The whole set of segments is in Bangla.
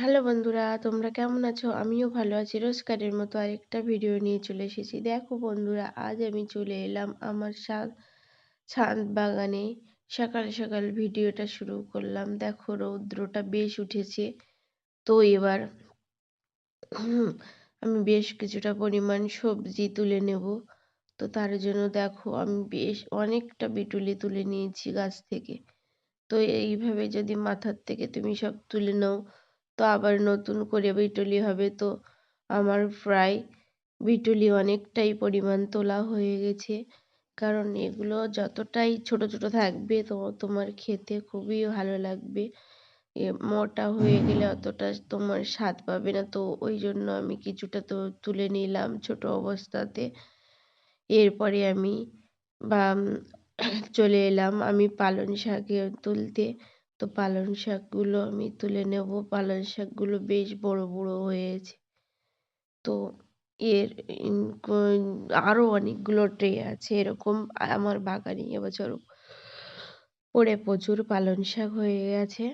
হ্যালো বন্ধুরা, তোমরা কেমন আছো? আমিও ভালো আছি। রোজকারের মতো আরেকটা ভিডিও নিয়ে চলে এসেছি। দেখো বন্ধুরা, আজ আমি চলে এলাম আমার ছাদ বাগানে। সকাল সকাল ভিডিওটা শুরু করলাম। দেখো রৌদ্রটা বেশ উঠেছে। তো এবার আমি বেশ কিছুটা পরিমাণ সবজি তুলে নেব। তো তার জন্য দেখো আমি বেশ অনেকটা বিটুলি তুলে নিয়েছি গাছ থেকে। তো এইভাবে যদি মাথার থেকে তুমি সব তুলে নাও তো আবার নতুন করে বিটুলি হবে। তো আমার প্রায় বিটুলি অনেকটাই পরিমাণ তোলা হয়ে গেছে। কারণ এগুলো যতটাই ছোট ছোট থাকবে তো তোমার খেতে খুবই ভালো লাগবে। মোটা হয়ে গেলে অতটা তোমার স্বাদ পাবে না। তো ওই জন্য আমি কিছুটা তো তুলে নিলাম ছোট অবস্থাতে। এরপরে আমি বা চলে এলাম আমি পালং শাকে তুলতে। তো পালং শাকগুলো আমি তুলে নেব। পালং শাকগুলো বেশ বড় বড় হয়েছে। তো এর আরও অনেকগুলো ট্রে আছে। এরকম আমার বাগানে এবছর পড়ে প্রচুর পালং শাক হয়ে গেছে।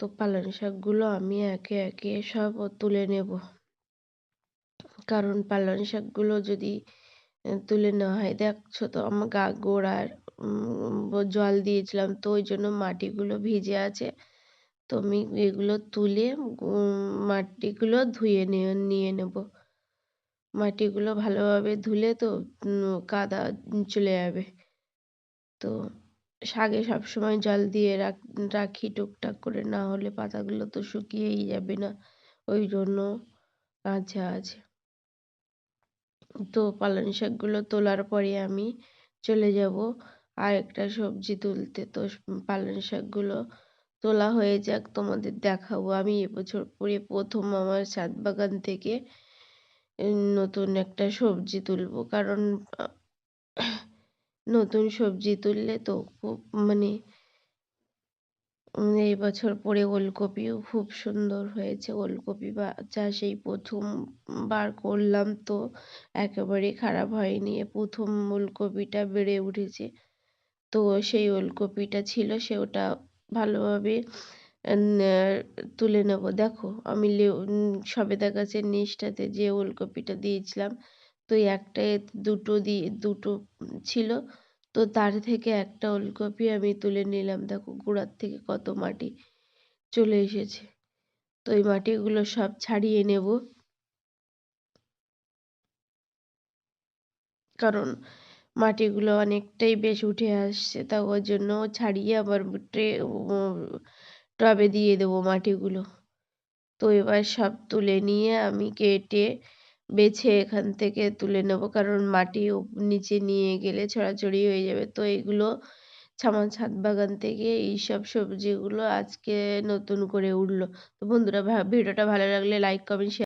তো পালং শাকগুলো আমি একে একে সব তুলে নেব। কারণ পালং শাকগুলো যদি তুলে নেওয়া হয়। দেখছ তো, আমার গা গোড়ার জল দিয়েছিলাম, তো ওই জন্য মাটিগুলো ভিজে আছে। তো আমি এগুলো তুলে মাটিগুলো ধুয়ে নিয়ে নিয়ে নেব। মাটিগুলো ভালোভাবে ধুলে তো কাদা চলে যাবে। তো শাকে সবসময় জল দিয়ে রাখ, রাখি টুকটাক করে, না হলে পাতাগুলো তো শুকিয়েই যাবে না। ওই জন্য কাঁচা আছে। তো পালং শাকগুলো তোলার পরে আমি চলে যাব আর একটা সবজি তুলতে। তো পালং শাকগুলো তোলা হয়ে যাক, তোমাদের দেখাবো। আমি এবছর পরে প্রথম আমার ছাদ বাগান থেকে নতুন একটা সবজি তুলবো। কারণ নতুন সবজি তুললে তো খুব মানে এই বছর পরে ওলকপিও খুব সুন্দর হয়েছে। ওলকপি বা চাষ এই প্রথমবার করলাম তো একেবারে খারাপ হয়নি। প্রথম ওলকপিটা বেড়ে উঠেছে। তো সেই ওলকপিটা ছিল, সে ওটা ভালোভাবে তুলে নেব। দেখো, আমি সবেদা গাছের নিচটাতে যে ওলকপিটা দিয়েছিলাম, তো একটা দুটো দিয়ে দুটো ছিল। তো তার থেকে একটা ওলকপি আমি তুলে নিলাম। দেখো গোড়ার থেকে কত মাটি চলে এসেছে। তো এই মাটিগুলো সব ছাড়িয়ে নেব। কারণ মাটিগুলো অনেকটাই বেশ উঠে আসছে, তা ওর জন্য ছাড়িয়ে আবার ট্রে টবে দিয়ে দেবো মাটিগুলো। তো এবার সব তুলে নিয়ে আমি কেটে বেছে এখান থেকে তুলে নেব। কারণ মাটি নিচে নিয়ে গেলে ছড়াছড়ি হয়ে যাবে। তো এগুলো আমার ছাদ বাগান থেকে এইসব সবজিগুলো আজকে নতুন করে উঠল। তো বন্ধুরা ভিডিওটা ভালো লাগলে লাইক কমেন্ট শেয়ার